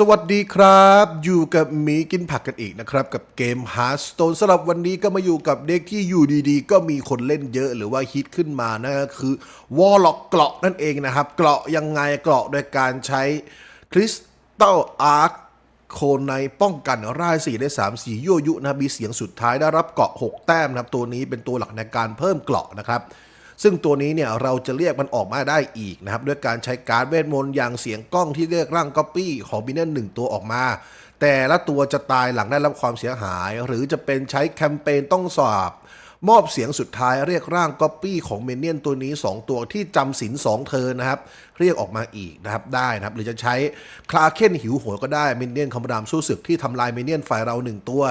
สวัสดีครับ อยู่กับหมีกินผักกันอีกนะครับ กับเกม Hearthstone สำหรับวันนี้ก็มาอยู่กับเด็กที่อยู่ดีๆ ก็มีคนเล่นเยอะหรือว่าฮิตขึ้นมานั่นก็คือวอลล็อกเกราะนั่นเองนะครับ เกราะยังไงเกราะโดยการใช้คริสตัลอาร์คโคนในป้องกันร่ายสีได้3สียั่วยุนะมีเสียงสุดท้ายได้รับเกราะ 6 แต้มนะครับ ตัวนี้เป็นตัวหลักในการเพิ่มเกราะนะครับ ซึ่งตัวนี้เนี่ยเราจะเรียกมันออกมาได้อีกนะครับด้วยการใช้การเวทมนต์อย่างเสียงกล้องที่เรียกร่างก๊อปปี้ของบินเนนหนึ่งตัวออกมา แต่ละตัวจะตายหลังได้รับความเสียหาย หรือจะเป็นใช้แคมเปญต้องสอบมอบเสียงสุดท้ายเรียกร่างก๊อปปี้ของเมเนียนตัวนี้ 2 ตัวที่จำสิน2เธอนะครับ เรียกออกมาอีกนะครับได้นะครับ หรือจะใช้คลาเคนหิวโหยก็ได้เมเนียนคอมบดามสู้ศึกที่ทำลายเมเนียนฝ่ายเราหนึ่งตัว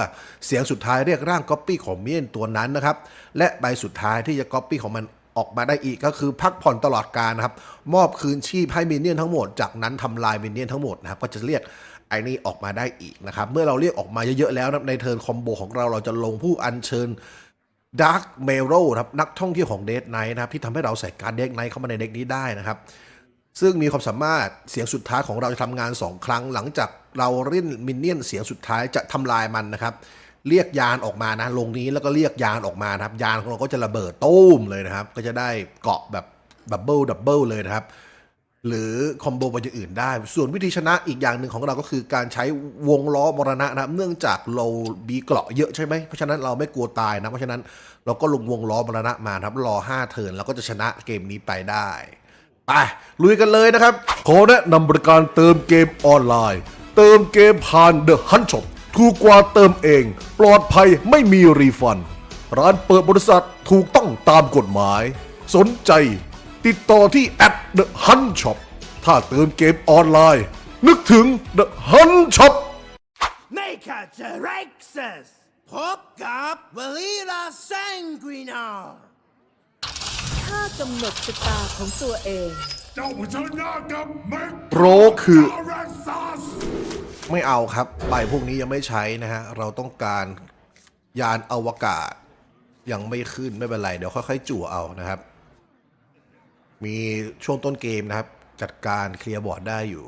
เสียงสุดท้ายเรียกร่างก๊อปปี้ของเมเนียนตัวนั้นนะครับ และใบสุดท้ายที่จะก๊อปปี้ของมัน ออกมาได้อีกก็คือพักผ่อนตลอดการนะครับ มอบคืนชีพให้มินเนี่ยนทั้งหมด จากนั้นทำลายมินเนี่ยนทั้งหมดนะครับก็จะเรียกไอ้นี่ออกมาได้อีกนะครับ เมื่อเราเรียกออกมาเยอะๆแล้วนะในเทิร์นคอมโบของเราเราจะลงผู้อัญเชิญดาร์ m เมโรครับนักท่องเที่ยวของเด d ไนท์นะครับที่ทำให้เราใส่การเด d ไนท์เข้ามาในเด็กนี้ได้นะครับ ซึ่งมีความสามารถเสียงสุดท้ายของเราจะทำงาน 2 ครั้ง หลังจากเราเล่นมินเนี่ยนเสียงสุดท้ายจะทำลายมันนะครับ เรียกยานออกมานะลงนี้แล้วก็เรียกยานออกมานะครับ ยานของเราก็จะระเบิดตุ้มเลยนะครับ ก็จะได้เกาะแบบดับเบิลดับเบิลเลยนะครับ หรือคอมโบไปอย่างอื่นได้ ส่วนวิธีชนะอีกอย่างหนึ่งของเราก็คือการใช้วงล้อมรณะนะครับ เนื่องจากเราบีเกราะเยอะใช่ไหมเพราะฉะนั้นเราไม่กลัวตายนะ เพราะฉะนั้นเราก็ลงวงล้อมรณะมาครับรอ5เทิร์นแล้วก็จะชนะเกมนี้ไปได้ไปลุยกันเลยนะครับ ขอแนะนำบริการเติมเกมออนไลน์ เติมเกมผ่าน The Hunt Shop ถูกกว่าเติมเอง ปลอดภัยไม่มีรีฟัน ร้านเปิดบริษัทถูกต้องตามกฎหมาย สนใจ ติดต่อที่ at The Hunt Shop ถ้าเติมเกมออนไลน์ นึกถึง The Hunt Shop Maker Terexus พบกับเวลีลาแซงกรีนาข้ากำหนดชะตาของตัวเอง เจ้าเผชิญหน้ากับแม็กโรคืออารัสซัส ไม่เอาครับใบพวกนี้ยังไม่ใช้นะฮะ เราต้องการยานอวกาศ ยังไม่ขึ้นไม่เป็นไร เดี๋ยวค่อยๆ จั่วเอานะครับ มีช่วงต้นเกมนะครับ จัดการเคลียร์บอร์ดได้อยู่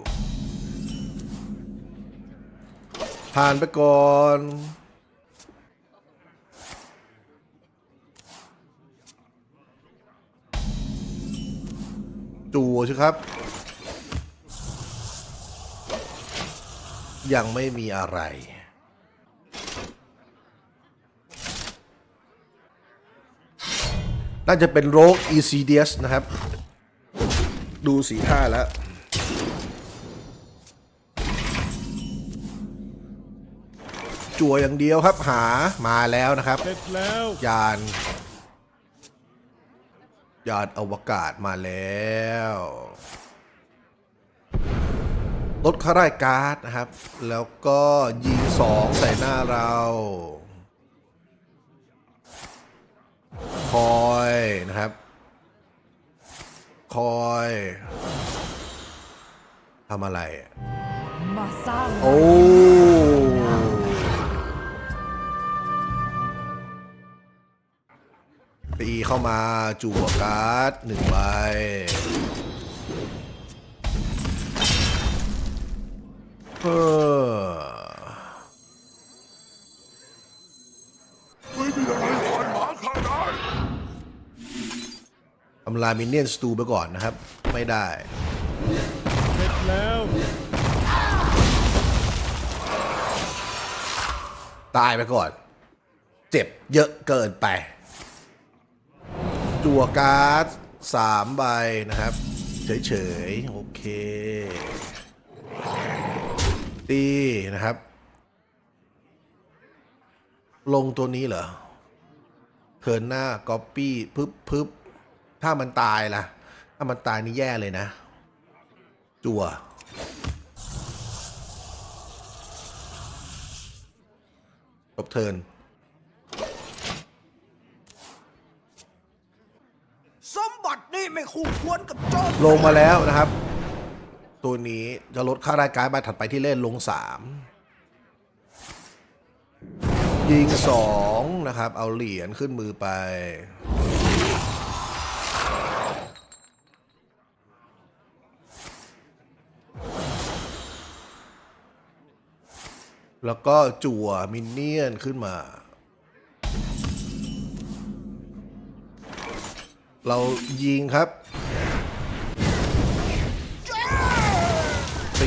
ผ่านไปก่อนจั่วสิครับ ยังไม่มีอะไร น่าจะเป็นโรค ECDS นะครับ ดูสีท่าแล้ว จั่วอย่างเดียวครับหามาแล้วนะครับ เสร็จแล้ว ยาน ยานอวกาศมาแล้ว ลดค่าไร้การ์ดนะครับ แล้วก็ยิงสองใส่หน้าเราคอยนะครับคอยทำอะไรอะมาสร้างโอ้ตีเข้ามาจั่วการ์ดหนึ่งใบ เออไม่มีอะไรผ่านหาข้าได้ทำลายมินเนี่ยนสตูไปก่อนนะครับ ไม่ได้ เสร็จแล้วตายไปก่อน เจ็บเยอะเกินไป จั่วการ์ดสามใบนะครับ เฉย ๆ โอเค ตีนะครับ ลงตัวนี้เหรอเทิร์นหน้าก๊อปปี้พึบพึบถ้ามันตายล่ะ ถ้ามันตายนี่แย่เลยนะ จั่วจบเทิร์นสมบัตินี่ไม่คู่ควรกับโจรลงมาแล้วนะครับ ตัวนี้จะลดค่ารายการใบถัดไปที่เล่นลงสามยิงสองนะครับ เอาเหรียญขึ้นมือไป แล้วก็จั่วมินเนี่ยนขึ้นมาเรายิงครับ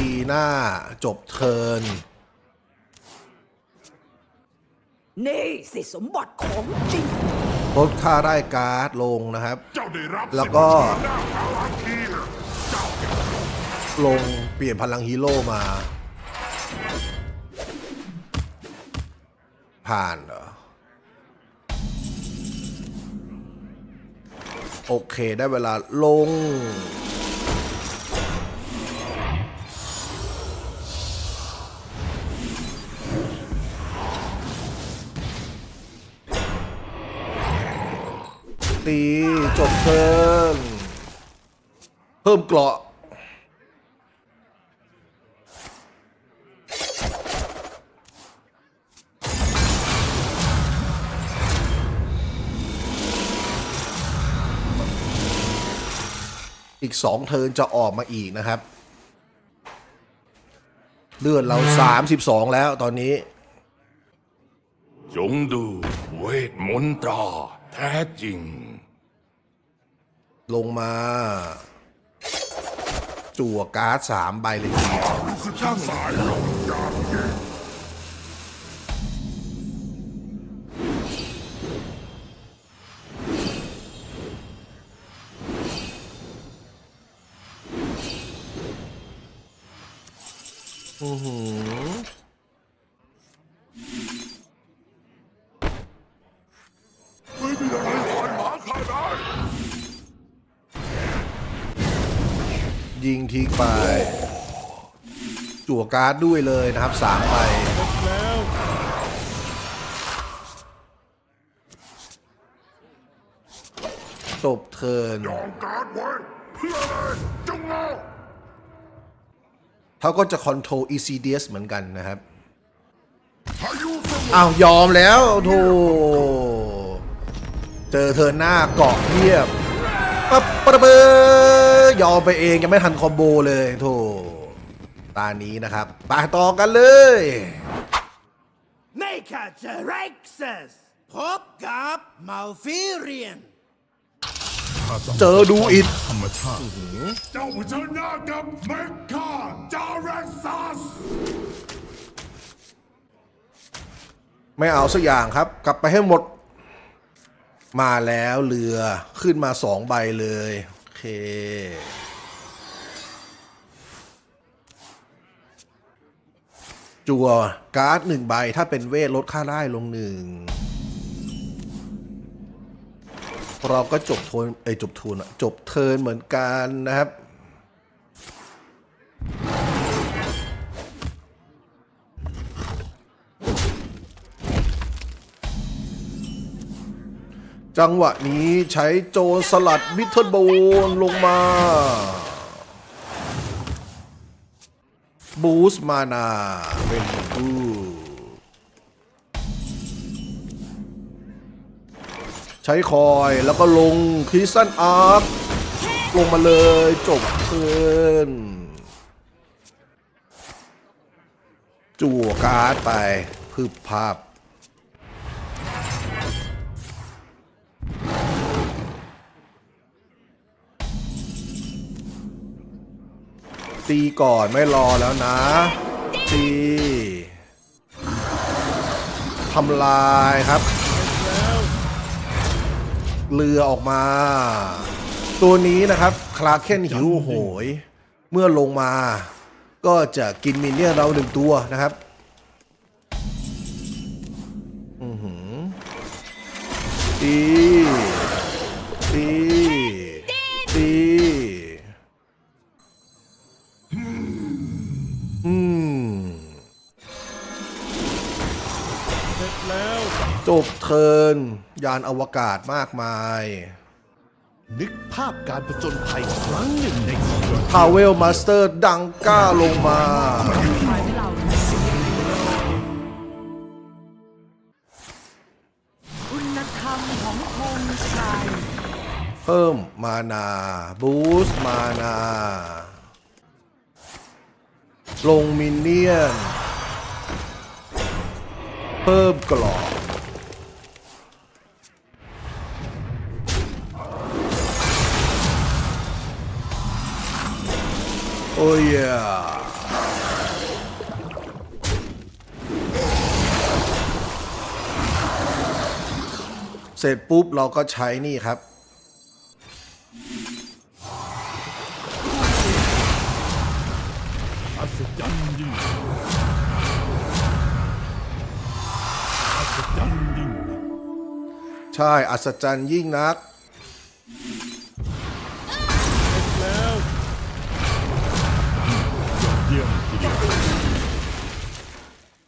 ตีหน้าจบเทิร์นนี่สิสมบัติของจริงลดค่าได้การ์ดลงนะครับเจ้าได้รับแล้วก็สิทธิ์เชิญหน้าพาราคีเจ้าลงเปลี่ยนพลังฮีโร่มา ผ่านเหรอ โอเคได้เวลาลง ตีจบเทิร์นเพิ่มเกราะอีกสองเทินจะออกมาอีกนะครับ เลือดเรา 32 แล้วตอนนี้ จงดูเวทมนตราแท้จริง ลงมา จั่วการ์ดสามใบเลยทีเดียวช่างสายลงยามเย็น การ์ดด้วยเลยนะครับสามใบจบเทิร์นยอมการดไวเพื่ออะไรจงเอาเขาก็จะคอนโทรล ECDS เหมือนกันนะครับอ้าวยอมแล้วโธ่เจอเทินหน้าเกาะเทียบปั๊บปั๊บเบยอมไปเองยังไม่ทันคอมโบเลยโธ่ ตานี้นะครับไปต่อกันเลย Maker Terexus พบกับ Malfurion เจอดูอิดธรรมชาติเจ้าเผชิญหน้ากับเมคาจาเร็กซัสไม่เอาสักอย่างครับ กลับไปให้หมด มาแล้วเรือขึ้นมาสองใบเลย โอเค จัวการ์ดหนึ่งใบ ถ้าเป็นเวทลดค่าได้ลงหนึ่งเราก็จบโทนเอจบทูนจบเทินเหมือนกันนะครับ จังหวะนี้ใช้โจรสลัดวิทเทิลโบนลงมา บูสต์มานาเป็นบูใช้คอยแล้วก็ลงคริสตันอาร์คลงมาเลยจบเทิร์นจั่วการ์ดไปพึบภาพ ตีก่อนไม่รอแล้วนะ ตีทำลายครับ เรือออกมา ตัวนี้นะครับคลาเคนหิวโหย เมื่อลงมา ก็จะกินมินเนี่ยเราหนึ่งตัวนะครับอือหือตี จบเทินยานอวกาศมากมาย นึกภาพการผจญภัยครั้งหนึ่งในชีวิตพาเวลมาสเตอร์ดังก้าลงมา คุณธรรมของธงชัยเพิ่มมานา บูสต์มานา ลงมินเนี่ยน เพิ่มกรอบ โอ้ยเสร็จปุ๊บเราก็ใช้นี่ครับ อัศจรรย์ยิ่งอัศจรรย์ยิ่งใช่ อัศจรรย์ยิ่งนัก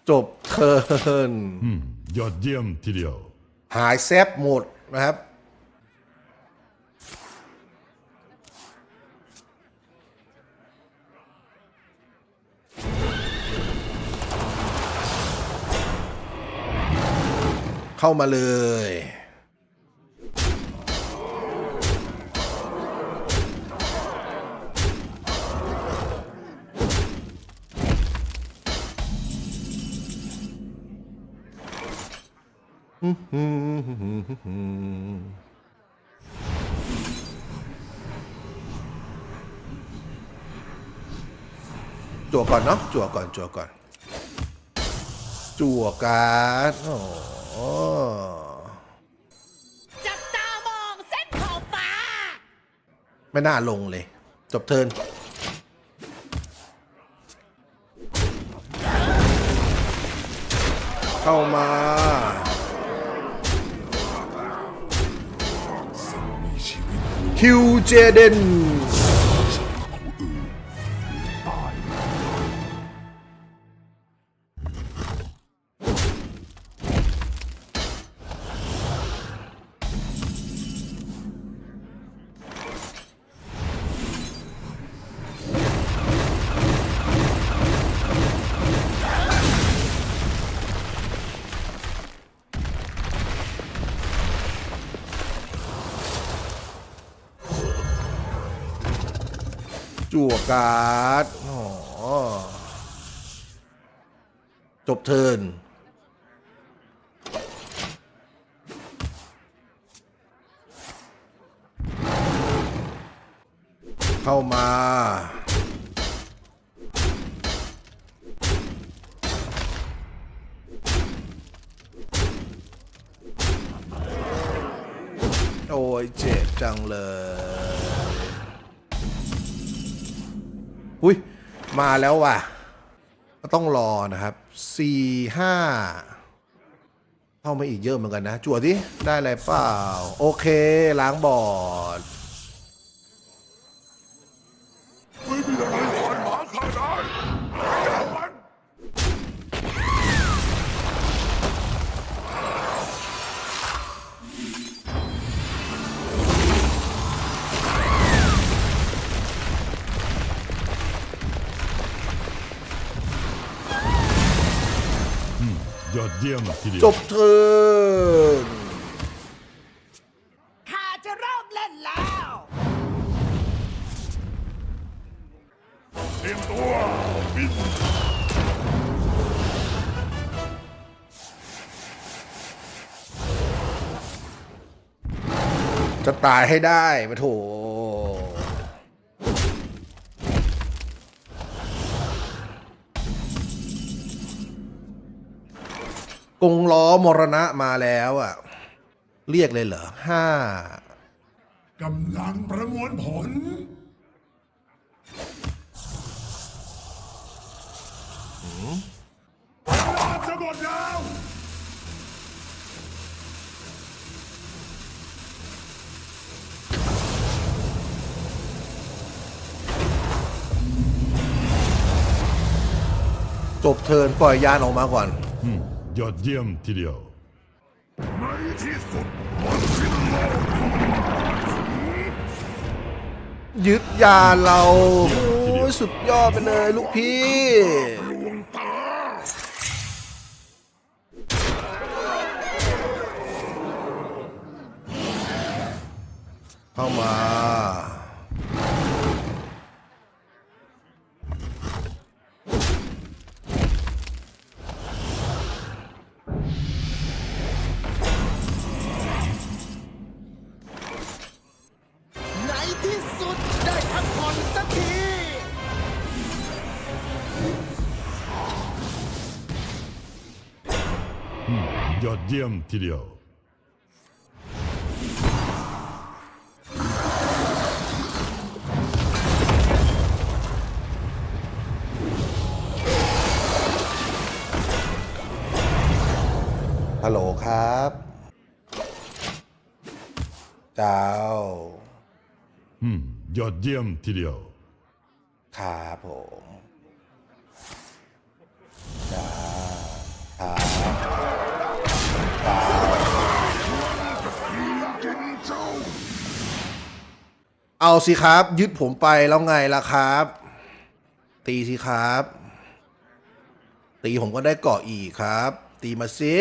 จบเทิร์นอืมยอดเยี่ยมทีเดียว หายแซบหมดนะครับ เข้ามาเลย จั่วก่อนเนาะจั่วก่อนจั่วก่อน จั่วการ์ดโอ้โหจับตามองเส้นขอบฟ้า ไม่น่าลงเลย จบเทิร์นเข้ามา คิวเจเดน การ์ดอ๋อจบเทิร์นเข้ามา โอ้ยเจ็บจังเลย อุ้ยมาแล้วว่ะ ก็ต้องรอนะครับสี่ห้าเข้ามาอีกเยอะเหมือนกันนะ จั่วที่ได้อะไรเปล่า โอเค ล้างบอร์ด ยอดเยี่ยมทีเดียวจบเทิร์นข้าจะเริ่มเล่นแล้ว เตรียมตัวบินจะตายให้ได้มาโถ กงล้อมรณะมาแล้วอะ เรียกเลยเหรอห้ากำลังประมวลผล เวลาจะหมดแล้ว จบเทิร์นปล่อยยานออกมาก่อน อืม ยอดเยี่ยมทีเดียว ในที่สุดวันสิ้นโลกยึดยาเราโอ้ยสุดยอดไปเลยลูกพี่ลวงตาเข้ามา ยอดเยี่ยมทีเดียว ฮัลโหลครับ เจ้ายอดเยี่ยมทีเดียว ครับผมจ้าครับ เอาสิครับ ยึดผมไปแล้วไงล่ะครับ ตีสิครับ ตีผมก็ได้เกาะอีกครับ ตีมาสิ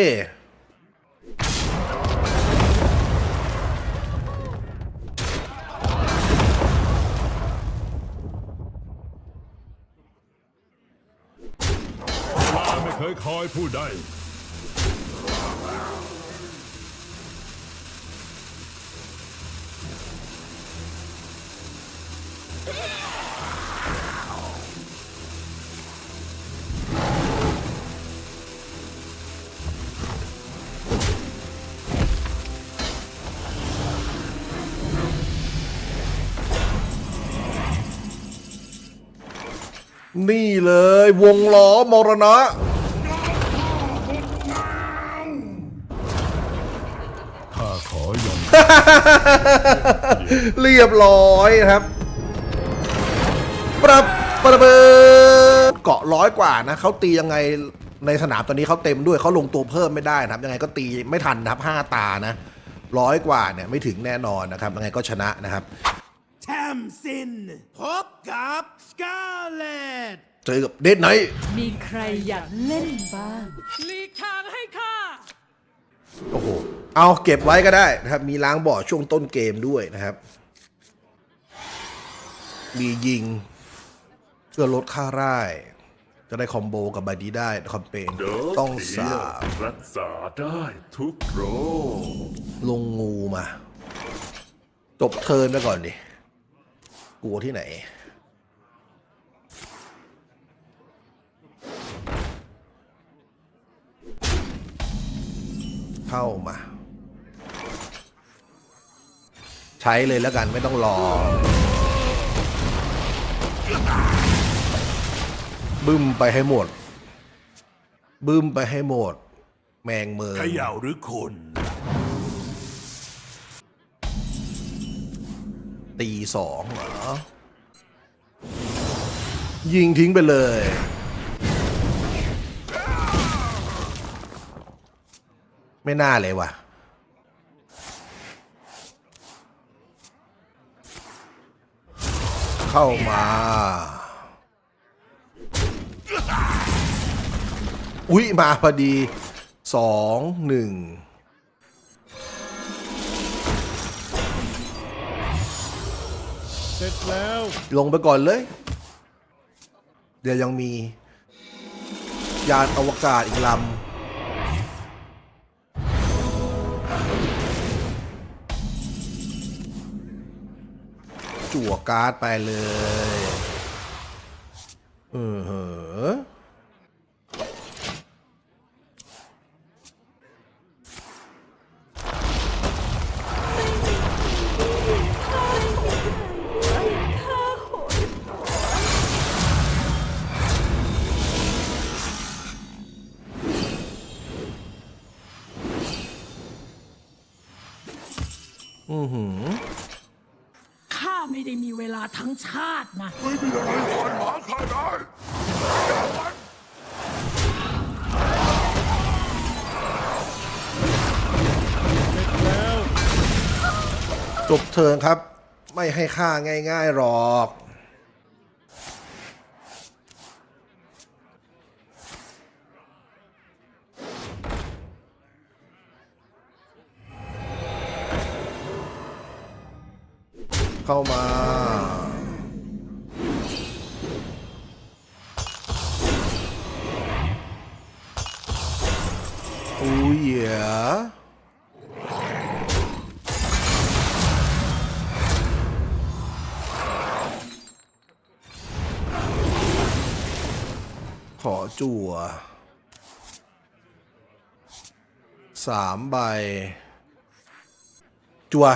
ลาไม่เคยคอยผู้ใด นี่เลยวงล้อมรณะ ข้าขอยอม เรียบร้อยนะครับ ปรับประเบิดเกาะร้อยกว่านะเขาตียังไงในสนามตอนนี้เขาเต็มด้วยเขาลงตัวเพิ่มไม่ได้นะครับ ยังไงก็ตีไม่ทันนะครับห้าตานะร้อยกว่าเนี่ยไม่ถึงแน่นอนนะครับยังไงก็ชนะนะครับแทมซินพบกับสกาเลตเจอกับเดดไนท์มีใครอยากเล่นบ้างโอ้โหเอาเก็บไว้ก็ได้นะครับ มีล้างบ่อช่วงต้นเกมด้วยนะครับ มียิง เพื่อลดค่าร่าย จะได้คอมโบกับบาดีได้คอมเปนต้องสาบรักษาได้ทุกโรคลงงูมา จบเทินไปก่อนดิกลัวที่ไหนเข้ามา ใช้เลยแล้วกันไม่ต้องรอ บึ้มไปให้หมด บึ้มไปให้หมด แมงเมืองเขย่าหรือคน ตีสองเหรอ ยิงทิ้งไปเลย ไม่น่าเลยว่ะเข้ามา อุ๊ย มาพอดีสองหนึ่งเสร็จแล้ว ลงไปก่อนเลย เดี๋ยวยังมี ยานอวกาศอีกลำจั่วการ์ดไปเลย เออเหอะอื เทิร์นครับ ไม่ให้ค่าง่ายๆหรอกเข้ามาอุ้ย จั่วสามใบ จัว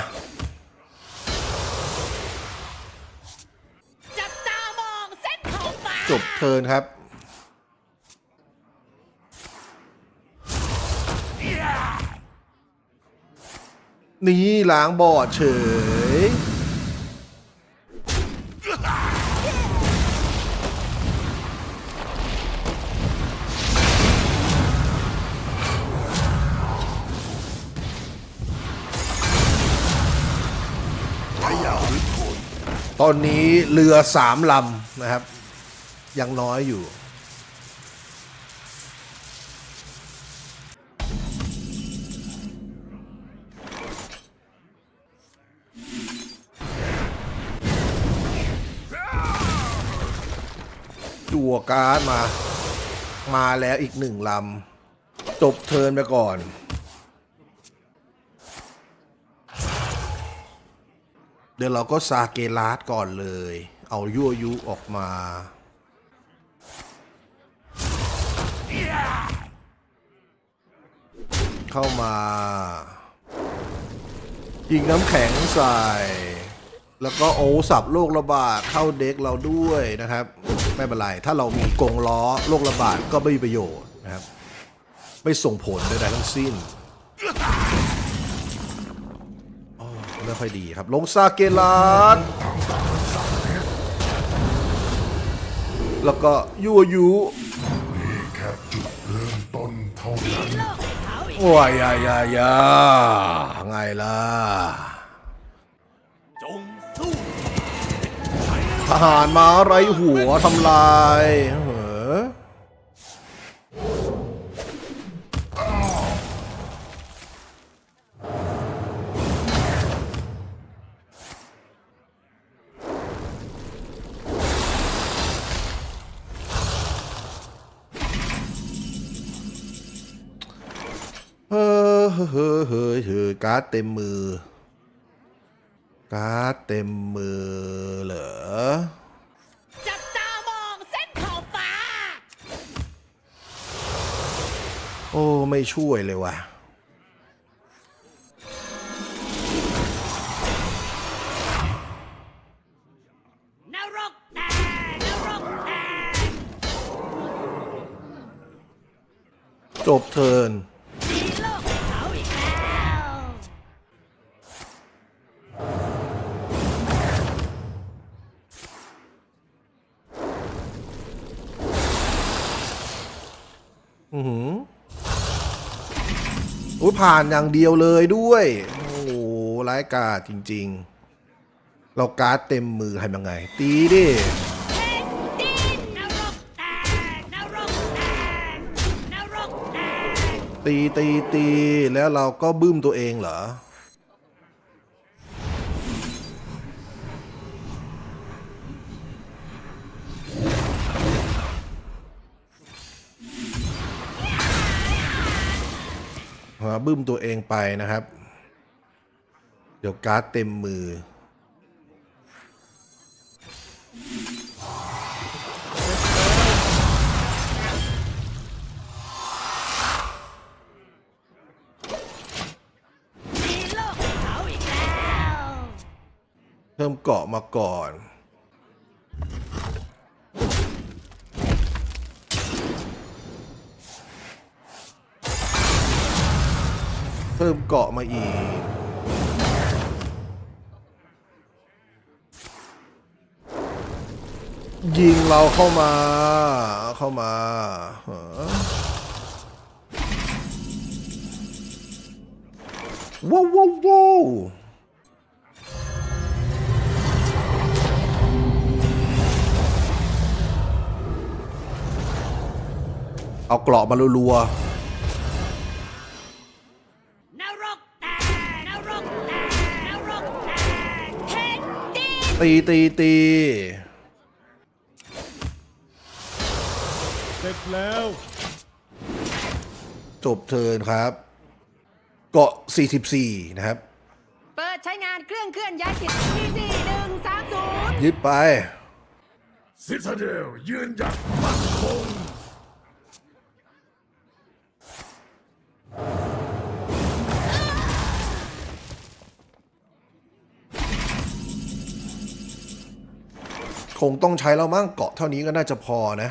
จับตามองเส้นขอบฟ้าจบเทิร์นครับ นี่ล้างบอร์ดเฉย ตอนนี้เรือสามลำนะครับ ยังน้อยอยู่ จั่วการ์ดมา มาแล้วอีกหนึ่งลำ จบเทินไปก่อน เดี๋ยวเราก็ซาเกลาดก่อนเลย เอายั่วยุออกมา เข้ามายิงน้ำแข็งใส่ แล้วก็โอสับโรคระบาดเข้าเด็กเราด้วยนะครับ ไม่เป็นไร ถ้าเรามีกงล้อโรคระบาดก็ไม่มีประโยชน์นะครับ ไม่ส่งผลใดๆทั้งสิ้น ไม่ค่อยดีครับ ลงซาเกลาดแล้วก็ยั่วยุแค่จุดเริ่มต้นเท่านั้นว้ายยายายาไงล่ะทหารม้าไร้หัวทำลาย การ์ดเต็มมือ การ์ดเต็มมือเหรอจับตามองเส้นขอบฟ้า โอ้ไม่ช่วยเลยว่ะนรกแตกนรกแตกจบเทิร์น ผ่านอย่างเดียวเลยด้วย โอ้โหร้ายกาจจริง ๆ เราการ์ดเต็มมือทำยังไง ตีดิตีตีตีแล้วเราก็บึ้มตัวเองเหรอ หาบึ้มตัวเองไปนะครับ เดี๋ยวการ์ดเต็มมือ มีโลกให้เขาอีกแล้ว เพิ่มเกาะมาก่อน เพิ่มเกาะมาอีก ยิงเราเข้ามาเข้ามาว้าวว้าวว้าวเอาเกราะมารัวน ตีตีตีเสร็จแล้ว จบเทิร์นครับ เกาะ 44 นะครับ เปิดใช้งานเครื่องเคลื่อนย้ายจิตที่สี่หนึ่งสามศูนย์ยึดไป ซิตาเดลยืนหยัดมั่นคง คงต้องใช้แล้วมั้งเกาะเท่านี้ก็น่าจะพอนะ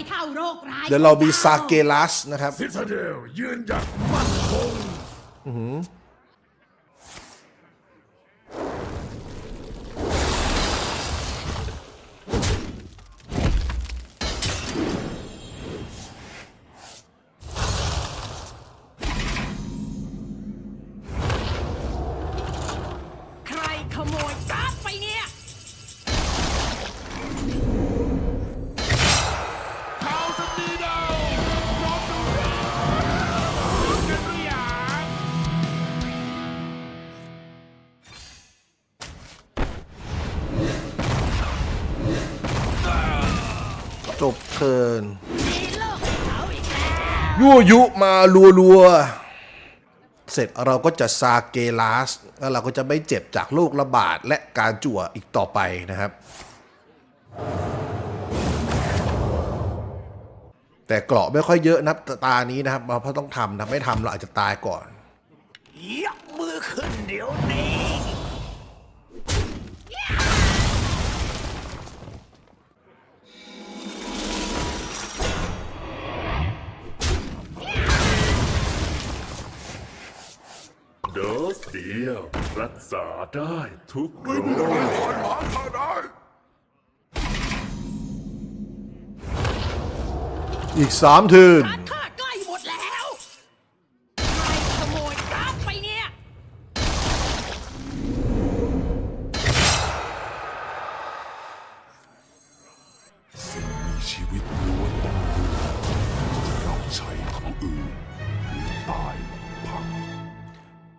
ไม่เท่าโรคร้ายเดี๋ยวเรามีซาเกลัสนะครับ ซิตาเดลยืนหยัดมั่นคง ยุมารัวๆ เสร็จเราก็จะซาเกลัสแล้วเราก็จะไม่เจ็บจากโรคระบาดและการจั่วอีกต่อไปนะครับ แต่เกราะไม่ค่อยเยอะนะตานี้นะครับเพราะต้องทำนะไม่ทำเราอาจจะตายก่อนยกมือขึ้นเดี๋ยว โดสเดียว รักษาได้ทุกโรคอีกสามเทิร์นการ์ดข้า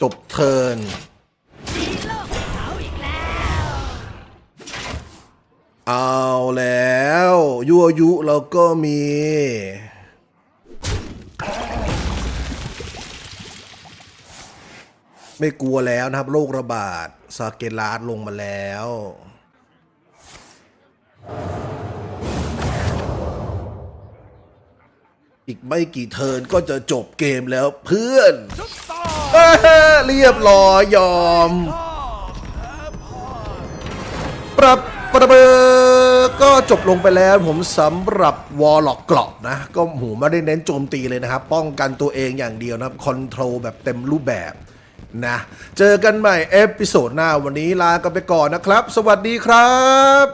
จบเทิร์นเอาแล้วยั่วยุเราก็มี ไม่กลัวแล้วนะครับโรคระบาดซาเกลาสลงมาแล้วอีกไม่กี่เทิร์นก็จะจบเกมแล้วเพื่อนเอ้อ เรียบร้อยยอม ปรับประเบอก็จบลงไปแล้วผมสำหรับวอลล็อกกรอบนะ ก็หูไม่ได้เน้นโจมตีเลยนะครับ ป้องกันตัวเองอย่างเดียวนะครับ คอนโทรลแบบเต็มรูปแบบนะ เจอกันใหม่เอพิโซดหน้าวันนี้ลากันไปก่อนนะครับ สวัสดีครับ